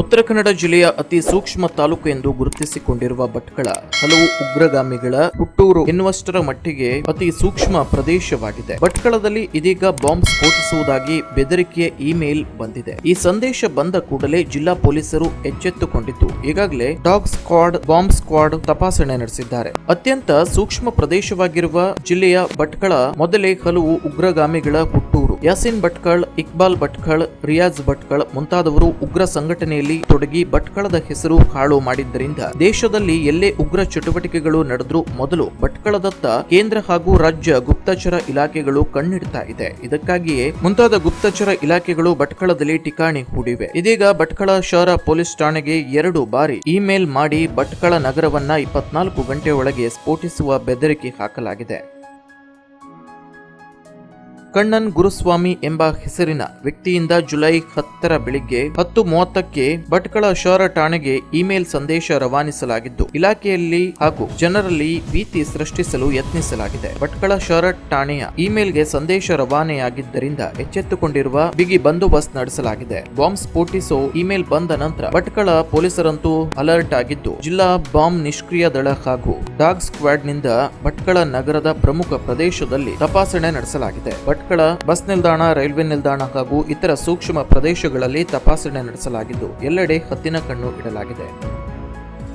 ಉತ್ತರ ಕನ್ನಡ ಜಿಲ್ಲೆಯ ಅತಿ ಸೂಕ್ಷ್ಮ ತಾಲೂಕು ಎಂದು ಗುರುತಿಸಿಕೊಂಡಿರುವ ಭಟ್ಕಳ ಹಲವು ಉಗ್ರಗಾಮಿಗಳ ಹುಟ್ಟೂರು ಎನ್ನುವಷ್ಟರ ಮಟ್ಟಿಗೆ ಅತಿ ಸೂಕ್ಷ್ಮ ಪ್ರದೇಶವಾಗಿದೆ. ಭಟ್ಕಳದಲ್ಲಿ ಇದೀಗ ಬಾಂಬ್ ಸ್ಫೋಟಿಸುವುದಾಗಿ ಬೆದರಿಕೆಯ ಇಮೇಲ್ ಬಂದಿದೆ. ಈ ಸಂದೇಶ ಬಂದ ಕೂಡಲೇ ಜಿಲ್ಲಾ ಪೊಲೀಸರು ಎಚ್ಚೆತ್ತುಕೊಂಡಿದ್ದು, ಈಗಾಗಲೇ ಡಾಗ್ ಸ್ಕ್ವಾಡ್, ಬಾಂಬ್ ಸ್ಕ್ವಾಡ್ ತಪಾಸಣೆ ನಡೆಸಿದ್ದಾರೆ. ಅತ್ಯಂತ ಸೂಕ್ಷ್ಮ ಪ್ರದೇಶವಾಗಿರುವ ಜಿಲ್ಲೆಯ ಭಟ್ಕಳ ಮೊದಲೇ ಹಲವು ಉಗ್ರಗಾಮಿಗಳ ಹುಟ್ಟೂರು ಯಾಸಿನ್ ಭಟ್ಕಳ್, ಇಕ್ಬಾಲ್ ಭಟ್ಕಳ್, ರಿಯಾಜ್ ಭಟ್ಕಳ್ ಮುಂತಾದವರು ಉಗ್ರ ಸಂಘಟನೆಯಲ್ಲಿ ತೊಡಗಿ ಭಟ್ಕಳದ ಹೆಸರು ಹಾಳು ಮಾಡಿದ್ದರಿಂದ ದೇಶದಲ್ಲಿ ಎಲ್ಲೇ ಉಗ್ರ ಚಟುವಟಿಕೆಗಳು ನಡೆದ್ರೂ ಮೊದಲು ಭಟ್ಕಳದತ್ತ ಕೇಂದ್ರ ಹಾಗೂ ರಾಜ್ಯ ಗುಪ್ತಚರ ಇಲಾಖೆಗಳು ಕಣ್ಣಿಡ್ತಾ ಇದೆ. ಇದಕ್ಕಾಗಿಯೇ ಮುಂತಾದ ಗುಪ್ತಚರ ಇಲಾಖೆಗಳು ಭಟ್ಕಳದಲ್ಲಿ ಠಿಕಾಣಿ ಹೂಡಿವೆ. ಇದೀಗ ಭಟ್ಕಳ ಶಹರ ಪೊಲೀಸ್ ಠಾಣೆಗೆ ಎರಡು ಬಾರಿ ಇಮೇಲ್ ಮಾಡಿ ಭಟ್ಕಳ ನಗರವನ್ನ ಇಪ್ಪತ್ನಾಲ್ಕು ಗಂಟೆ ಒಳಗೆ ಸ್ಫೋಟಿಸುವ ಬೆದರಿಕೆ ಹಾಕಲಾಗಿದೆ. ಕಣ್ಣನ್ ಗುರುಸ್ವಾಮಿ ಎಂಬ ಹೆಸರಿನ ವ್ಯಕ್ತಿಯಿಂದ ಜುಲೈ ಹತ್ತರ ಬೆಳಿಗ್ಗೆ ಹತ್ತು ಮೂವತ್ತಕ್ಕೆ ಭಟ್ಕಳ ಶಹರ ಠಾಣೆಗೆ ಇಮೇಲ್ ಸಂದೇಶ ರವಾನಿಸಲಾಗಿದ್ದು, ಇಲಾಖೆಯಲ್ಲಿ ಹಾಗೂ ಜನರಲ್ಲಿ ಭೀತಿ ಸೃಷ್ಟಿಸಲು ಯತ್ನಿಸಲಾಗಿದೆ. ಭಟ್ಕಳ ಶಹರ ಠಾಣೆಯ ಇಮೇಲ್ಗೆ ಸಂದೇಶ ರವಾನೆಯಾಗಿದ್ದರಿಂದ ಎಚ್ಚೆತ್ತುಕೊಂಡಿರುವ ಬಿಗಿ ಬಂದೋಬಸ್ತ್ ನಡೆಸಲಾಗಿದೆ. ಬಾಂಬ್ ಸ್ಫೋಟಿಸೋ ಇಮೇಲ್ ಬಂದ ನಂತರ ಭಟ್ಕಳ ಪೊಲೀಸರಂತೂ ಅಲರ್ಟ್ ಆಗಿದ್ದು, ಜಿಲ್ಲಾ ಬಾಂಬ್ ನಿಷ್ಕ್ರಿಯ ದಳ ಹಾಗೂ ಡಾಗ್ ಸ್ಕ್ವಾಡ್ನಿಂದ ಭಟ್ಕಳ ನಗರದ ಪ್ರಮುಖ ಪ್ರದೇಶದಲ್ಲಿ ತಪಾಸಣೆ ನಡೆಸಲಾಗಿದೆ. ಭಟ್ಕಳ ಬಸ್ ನಿಲ್ದಾಣ, ರೈಲ್ವೆ ನಿಲ್ದಾಣ ಹಾಗೂ ಇತರ ಸೂಕ್ಷ್ಮ ಪ್ರದೇಶಗಳಲ್ಲಿ ತಪಾಸಣೆ ನಡೆಸಲಾಗಿದ್ದು, ಎಲ್ಲೆಡೆ ಹತ್ತಿನ ಕಣ್ಣು ಇಡಲಾಗಿದೆ.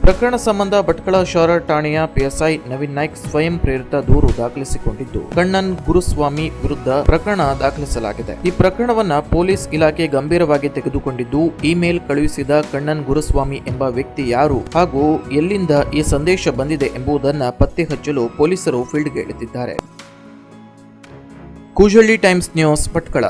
ಪ್ರಕರಣ ಸಂಬಂಧ ಭಟ್ಕಳ ಶಹರ ಠಾಣೆಯ ಪಿಎಸ್ಐ ನವೀನ್ ನಾಯ್ಕ್ ಸ್ವಯಂ ಪ್ರೇರಿತ ದೂರು ದಾಖಲಿಸಿಕೊಂಡಿದ್ದು, ಕಣ್ಣನ್ ಗುರುಸ್ವಾಮಿ ವಿರುದ್ಧ ಪ್ರಕರಣ ದಾಖಲಿಸಲಾಗಿದೆ. ಈ ಪ್ರಕರಣವನ್ನ ಪೊಲೀಸ್ ಇಲಾಖೆ ಗಂಭೀರವಾಗಿ ತೆಗೆದುಕೊಂಡಿದ್ದು, ಇಮೇಲ್ ಕಳುಹಿಸಿದ ಕಣ್ಣನ್ ಗುರುಸ್ವಾಮಿ ಎಂಬ ವ್ಯಕ್ತಿ ಯಾರು ಹಾಗೂ ಎಲ್ಲಿಂದ ಈ ಸಂದೇಶ ಬಂದಿದೆ ಎಂಬುದನ್ನು ಪತ್ತೆ ಹಚ್ಚಲು ಪೊಲೀಸರು ಫೀಲ್ಡ್ಗೆ ಇಳಿದಿದ್ದಾರೆ. ಕೂಜಳ್ಳಿ ಟೈಮ್ಸ್ ನ್ಯೂಸ್ ಪಟ್ಕಳ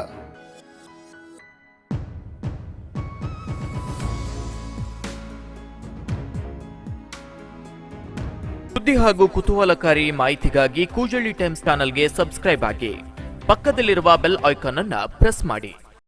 ಸುದ್ದಿ ಹಾಗೂ ಕುತೂಹಲಕಾರಿ ಮಾಹಿತಿಗಾಗಿ ಕೂಜಳ್ಳಿ ಟೈಮ್ಸ್ ಚಾನಲ್ಗೆ ಸಬ್ಸ್ಕ್ರೈಬ್ ಆಗಿ. ಪಕ್ಕದಲ್ಲಿರುವ ಬೆಲ್ ಐಕಾನ್ ಅನ್ನು ಪ್ರೆಸ್ ಮಾಡಿ.